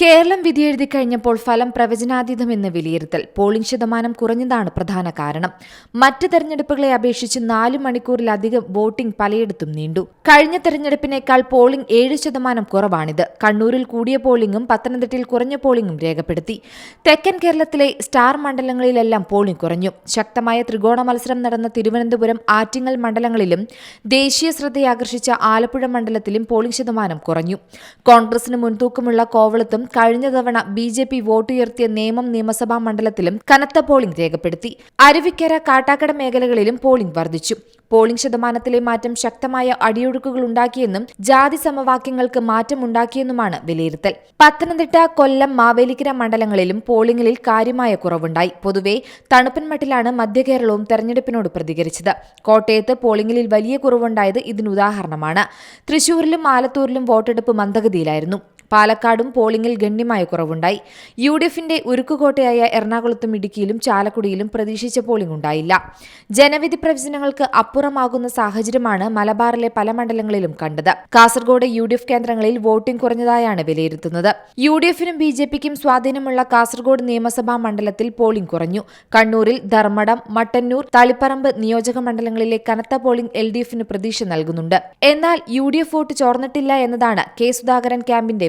കേരളം വിധിയെഴുതി കഴിഞ്ഞപ്പോൾ ഫലം പ്രവചനാതീതമെന്ന് വിലയിരുത്തൽ പോളിംഗ് ശതമാനം കുറഞ്ഞതാണ് പ്രധാന കാരണം. മറ്റ് തെരഞ്ഞെടുപ്പുകളെ അപേക്ഷിച്ച് നാല് മണിക്കൂറിലധികം വോട്ടിംഗ് പലയിടത്തും നീണ്ടു. കഴിഞ്ഞ തെരഞ്ഞെടുപ്പിനേക്കാൾ പോളിംഗ് ഏഴ് ശതമാനം കുറവാണിത്. കണ്ണൂരിൽ കൂടിയ പോളിംഗും പത്തനംതിട്ടയിൽ കുറഞ്ഞ പോളിംഗും രേഖപ്പെടുത്തി. തെക്കൻ കേരളത്തിലെ സ്റ്റാർ മണ്ഡലങ്ങളിലെല്ലാം പോളിംഗ് കുറഞ്ഞു. ശക്തമായ ത്രികോണ മത്സരം നടന്ന തിരുവനന്തപുരം ആറ്റിങ്ങൽ മണ്ഡലങ്ങളിലും ദേശീയ ശ്രദ്ധയാകർഷിച്ച ആലപ്പുഴ മണ്ഡലത്തിലും പോളിംഗ് ശതമാനം കുറഞ്ഞു. കോൺഗ്രസിന് മുൻതൂക്കമുള്ള കോവളത്തും കഴിഞ്ഞ തവണ ബി ജെ പി വോട്ടുയർത്തിയ നേമം നിയമസഭാ മണ്ഡലത്തിലും കനത്ത പോളിംഗ് രേഖപ്പെടുത്തി. അരുവിക്കര കാട്ടാക്കട മേഖലകളിലും പോളിംഗ് വർദ്ധിച്ചു പോളിംഗ് ശതമാനത്തിലെ മാറ്റം ശക്തമായ അടിയൊഴുക്കുകൾ ഉണ്ടാക്കിയെന്നും ജാതി സമവാക്യങ്ങൾക്ക് മാറ്റമുണ്ടാക്കിയെന്നുമാണ് വിലയിരുത്തൽ. പത്തനംതിട്ട കൊല്ലം മാവേലിക്കര മണ്ഡലങ്ങളിലും പോളിംഗിൽ കാര്യമായ കുറവുണ്ടായി. പൊതുവെ തണുപ്പൻമട്ടിലാണ് മധ്യകേരളവും തെരഞ്ഞെടുപ്പിനോട് പ്രതികരിച്ചത്. കോട്ടയത്ത് പോളിംഗിൽ വലിയ കുറവുണ്ടായത് ഇതിനുദാഹരണമാണ് തൃശൂരിലും ആലത്തൂരിലും വോട്ടെടുപ്പ് മന്ദഗതിയിലായിരുന്നു. പാലക്കാടും പോളിംഗിൽ ഗണ്യമായ കുറവുണ്ടായി. യു ഡി എഫിന്റെ ഉരുക്കുകോട്ടയായ എറണാകുളത്തും ഇടുക്കിയിലും ചാലക്കുടിയിലും പ്രതീക്ഷിച്ച പോളിംഗ് ഉണ്ടായില്ല. ജനവിധി പ്രവചനങ്ങൾക്ക് അപ്പുറമാകുന്ന സാഹചര്യമാണ് മലബാറിലെ പല മണ്ഡലങ്ങളിലും കണ്ടത്. കാസർഗോഡ് യു ഡി എഫ് കേന്ദ്രങ്ങളിൽ വോട്ടിംഗ് കുറഞ്ഞതായാണ് വിലയിരുത്തുന്നത്. യു ഡി എഫിനും ബി ജെ പിക്കും സ്വാധീനമുള്ള കാസർഗോഡ് നിയമസഭാ മണ്ഡലത്തിൽ പോളിംഗ് കുറഞ്ഞു. കണ്ണൂരിൽ ധർമ്മടം മട്ടന്നൂർ തളിപ്പറമ്പ് നിയോജക മണ്ഡലങ്ങളിലെ കനത്ത പോളിംഗ് എൽ ഡി എഫിന് പ്രതീക്ഷ നൽകുന്നുണ്ട്. എന്നാൽ യു ഡി എഫ് വോട്ട് ചോർന്നിട്ടില്ല എന്നതാണ് കെ സുധാകരൻ ക്യാമ്പിന്റെ